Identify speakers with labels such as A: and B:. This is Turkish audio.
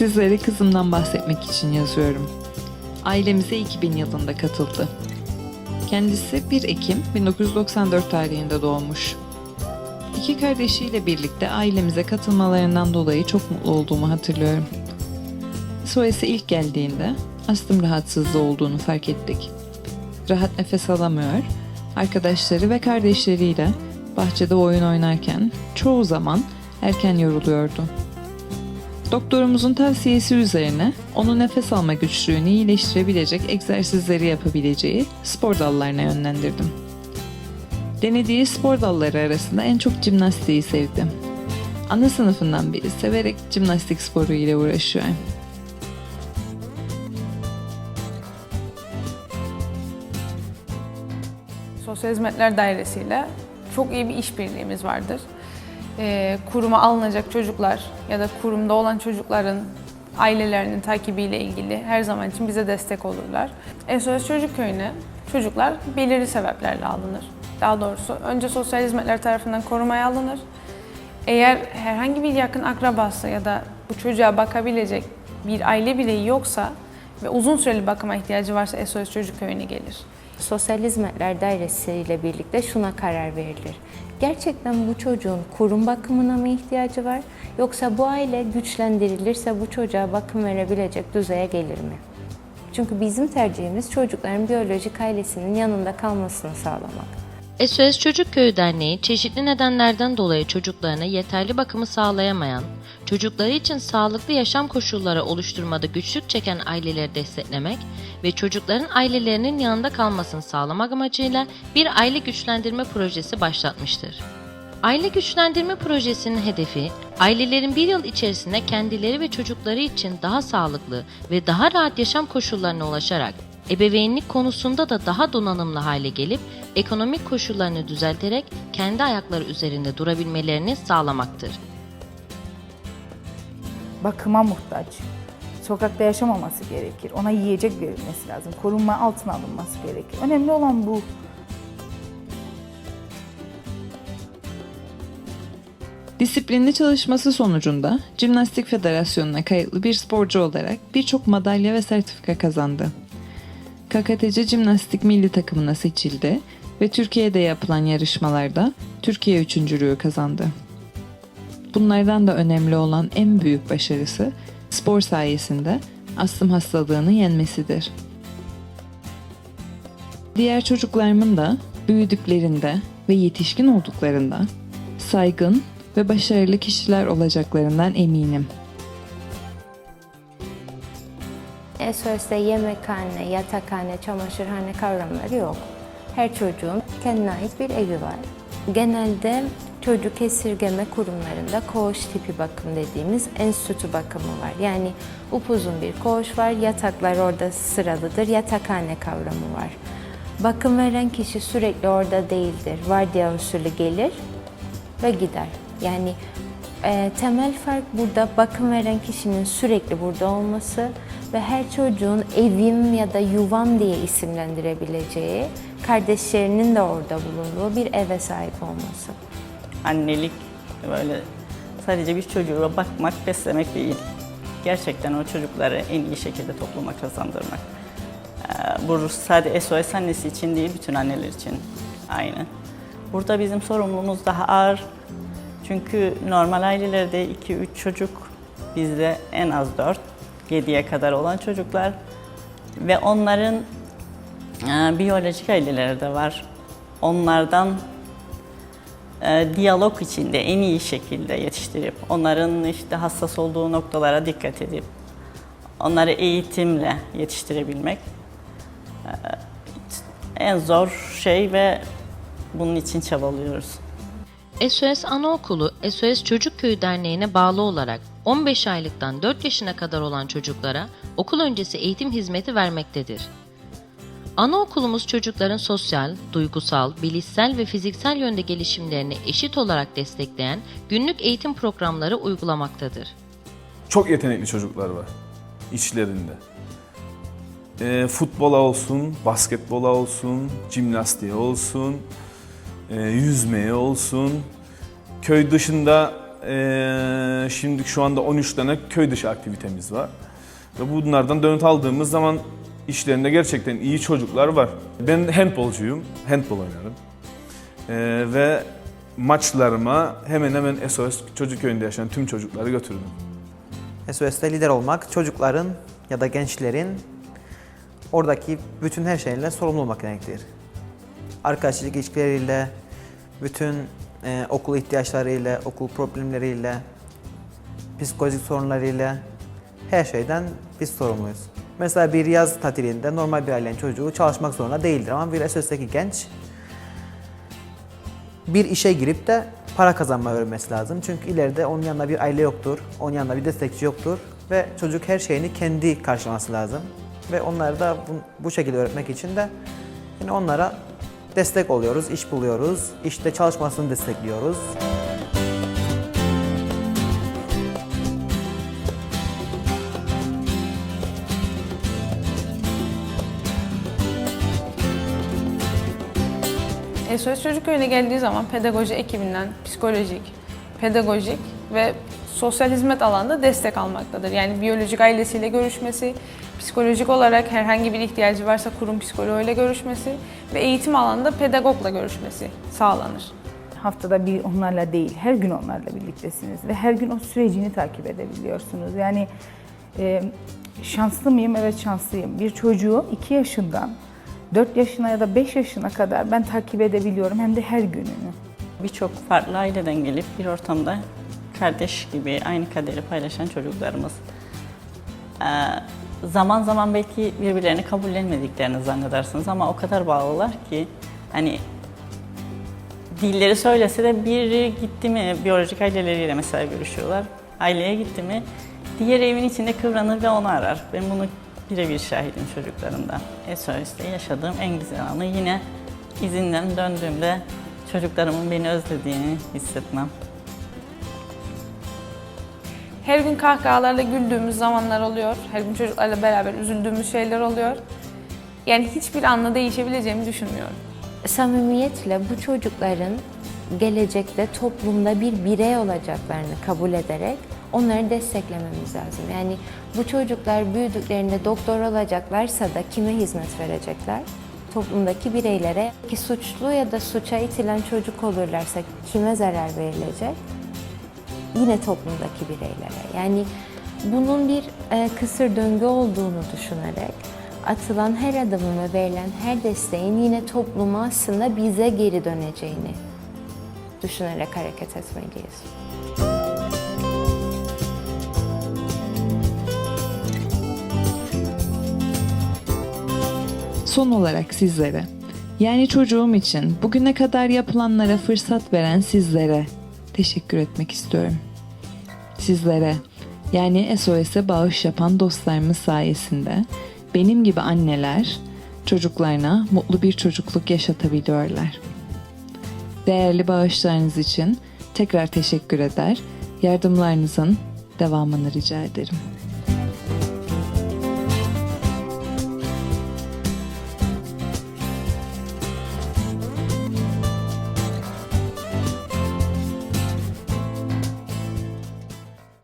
A: Sizlere kızımdan bahsetmek için yazıyorum. Ailemize 2000 yılında katıldı. Kendisi 1 Ekim 1994 tarihinde doğmuş. İki kardeşiyle birlikte ailemize katılmalarından dolayı çok mutlu olduğumu hatırlıyorum. SOS'e ilk geldiğinde astım rahatsızlığı olduğunu fark ettik. Rahat nefes alamıyor, arkadaşları ve kardeşleriyle bahçede oyun oynarken çoğu zaman erken yoruluyordu. Doktorumuzun tavsiyesi üzerine onu nefes alma güçlüğünü iyileştirebilecek egzersizleri yapabileceği spor dallarına yönlendirdim. Denediği spor dalları arasında en çok jimnastiği sevdi. Ana sınıfından beri severek jimnastik sporu ile uğraşıyor.
B: Sosyal Hizmetler Dairesi ile çok iyi bir işbirliğimiz vardır. Ee, kuruma alınacak çocuklar ya da kurumda olan çocukların ailelerinin takibiyle ilgili her zaman için bize destek olurlar. SOS Çocuk Köyü'ne çocuklar belirli sebeplerle alınır. Daha doğrusu önce sosyal hizmetler tarafından korumaya alınır. Eğer herhangi bir yakın akrabası ya da bu çocuğa bakabilecek bir aile bireyi yoksa ve uzun süreli bakıma ihtiyacı varsa SOS Çocuk Köyü'ne gelir.
C: Sosyal Hizmetler Dairesi ile birlikte şuna karar verilir. Gerçekten bu çocuğun kurum bakımına mı ihtiyacı var yoksa bu aile güçlendirilirse bu çocuğa bakım verebilecek düzeye gelir mi? Çünkü bizim tercihimiz çocukların biyolojik ailesinin yanında kalmasını sağlamak.
D: SOS Çocuk Köyü Derneği çeşitli nedenlerden dolayı çocuklarına yeterli bakımı sağlayamayan, çocukları için sağlıklı yaşam koşulları oluşturmada güçlük çeken aileleri desteklemek ve çocukların ailelerinin yanında kalmasını sağlamak amacıyla bir aile güçlendirme projesi başlatmıştır. Aile güçlendirme projesinin hedefi, ailelerin bir yıl içerisinde kendileri ve çocukları için daha sağlıklı ve daha rahat yaşam koşullarına ulaşarak, ebeveynlik konusunda da daha donanımlı hale gelip, ekonomik koşullarını düzelterek kendi ayakları üzerinde durabilmelerini sağlamaktır.
E: bakıma muhtaç. Sokakta yaşamaması gerekir. Ona yiyecek verilmesi lazım. Korunma altına alınması gerekir. Önemli olan bu.
A: Disiplinli çalışması sonucunda Jimnastik Federasyonu'na kayıtlı bir sporcu olarak birçok madalya ve sertifika kazandı. KKTC Jimnastik milli takımına seçildi ve Türkiye'de yapılan yarışmalarda Türkiye üçüncülüğü kazandı. Bunlardan da önemli olan en büyük başarısı spor sayesinde astım hastalığını yenmesidir. Diğer çocuklarımın da büyüdüklerinde ve yetişkin olduklarında saygın ve başarılı kişiler olacaklarından eminim.
C: SOS'te yemekhane, yatakhane, çamaşırhane kavramları yok. Her çocuğun kendine ait bir evi var. Genelde çocuk esirgeme kurumlarında koğuş tipi bakım dediğimiz enstitü bakımı var. Yani upuzun bir koğuş var, yataklar orada sıralıdır, yatakhane kavramı var. Bakım veren kişi sürekli orada değildir. Vardiya usulü gelir ve gider. Yani e, temel fark burada bakım veren kişinin sürekli burada olması ve her çocuğun evim ya da yuvam diye isimlendirebileceği, kardeşlerinin de orada bulunduğu bir eve sahip olması.
F: annelik böyle sadece bir çocuğa bakmak, beslemek değil. Gerçekten o çocukları en iyi şekilde topluma kazandırmak. Ee, Bu sadece SOS annesi için değil, bütün anneler için aynı. Burada bizim sorumluluğumuz daha ağır. Çünkü normal ailelerde 2-3 çocuk, bizde en az 4, 7'ye kadar olan çocuklar ve onların e, biyolojik aileleri de var. Onlardan e, diyalog içinde en iyi şekilde yetiştirip, onların işte hassas olduğu noktalara dikkat edip, onları eğitimle yetiştirebilmek e, en zor şey ve bunun için çabalıyoruz.
D: SOS Anaokulu, SOS Çocuk Köyü Derneği'ne bağlı olarak 15 aylıktan 4 yaşına kadar olan çocuklara okul öncesi eğitim hizmeti vermektedir. Anaokulumuz çocukların sosyal, duygusal, bilişsel ve fiziksel yönde gelişimlerini eşit olarak destekleyen günlük eğitim programları uygulamaktadır.
G: Çok yetenekli çocuklar var içlerinde. E, futbola olsun, basketbola olsun, jimnastiğe olsun, e, yüzmeye olsun. Köy dışında eee şimdi şu anda 13 tane köy dışı aktivitemiz var. Ve bunlardan dönüt aldığımız zaman işlerinde gerçekten iyi çocuklar var. Ben handbolcuyum, handbol oynarım. Eee, ve maçlarıma hemen hemen SOS Çocuk Köyü'nde yaşayan tüm çocukları götürdüm.
H: SOS'te lider olmak çocukların ya da gençlerin oradaki bütün her şeyle sorumlu olmak demektir. Arkadaşlık ilişkileriyle, bütün e, okul ihtiyaçlarıyla, okul problemleriyle, psikolojik sorunlarıyla her şeyden biz sorumluyuz. Mesela bir yaz tatilinde normal bir ailenin çocuğu çalışmak zorunda değildir ama bir SOS'teki genç bir işe girip de para kazanmayı öğrenmesi lazım. Çünkü ileride onun yanında bir aile yoktur, onun yanında bir destekçi yoktur ve çocuk her şeyini kendi karşılaması lazım. Ve onları da bu, bu şekilde öğretmek için de yine onlara destek oluyoruz, iş buluyoruz, işte çalışmasını destekliyoruz.
B: SOS Çocuk Köyü'ne geldiği zaman pedagoji ekibinden psikolojik, pedagojik ve sosyal hizmet alanında destek almaktadır. Yani biyolojik ailesiyle görüşmesi, psikolojik olarak herhangi bir ihtiyacı varsa kurum psikoloğuyla görüşmesi ve eğitim alanında pedagogla görüşmesi sağlanır.
E: Haftada bir onlarla değil, her gün onlarla birliktesiniz ve her gün o sürecini takip edebiliyorsunuz. Yani e, şanslı mıyım? Evet şanslıyım. Bir çocuğu 2 yaşından 4 yaşına ya da 5 yaşına kadar ben takip edebiliyorum hem de her gününü.
F: Birçok farklı aileden gelip bir ortamda kardeş gibi aynı kaderi paylaşan çocuklarımız. Ee, zaman zaman belki birbirlerini kabullenmediklerini zannedersiniz ama o kadar bağlılar ki hani dilleri söylese de biri gitti mi biyolojik aileleriyle mesela görüşüyorlar. Aileye gitti mi diğer evin içinde kıvranır ve onu arar. Ben bunu birebir şahidim çocuklarımdan. SOS'te yaşadığım en güzel anı yine izinden döndüğümde çocuklarımın beni özlediğini hissetmem.
B: Her gün kahkahalarla güldüğümüz zamanlar oluyor. Her gün çocuklarla beraber üzüldüğümüz şeyler oluyor. Yani hiçbir anla değişebileceğimi düşünmüyorum.
C: Samimiyetle bu çocukların gelecekte toplumda bir birey olacaklarını kabul ederek onları desteklememiz lazım. Yani bu çocuklar büyüdüklerinde doktor olacaklarsa da kime hizmet verecekler? Toplumdaki bireylere ki suçlu ya da suça itilen çocuk olurlarsa kime zarar verilecek? Yine toplumdaki bireylere. Yani bunun bir e, kısır döngü olduğunu düşünerek atılan her adımın ve verilen her desteğin yine topluma aslında bize geri döneceğini düşünerek hareket etmeliyiz.
A: Son olarak sizlere, yani çocuğum için bugüne kadar yapılanlara fırsat veren sizlere teşekkür etmek istiyorum. Sizlere, yani SOS'e bağış yapan dostlarımız sayesinde benim gibi anneler çocuklarına mutlu bir çocukluk yaşatabiliyorlar. Değerli bağışlarınız için tekrar teşekkür eder, yardımlarınızın devamını rica ederim.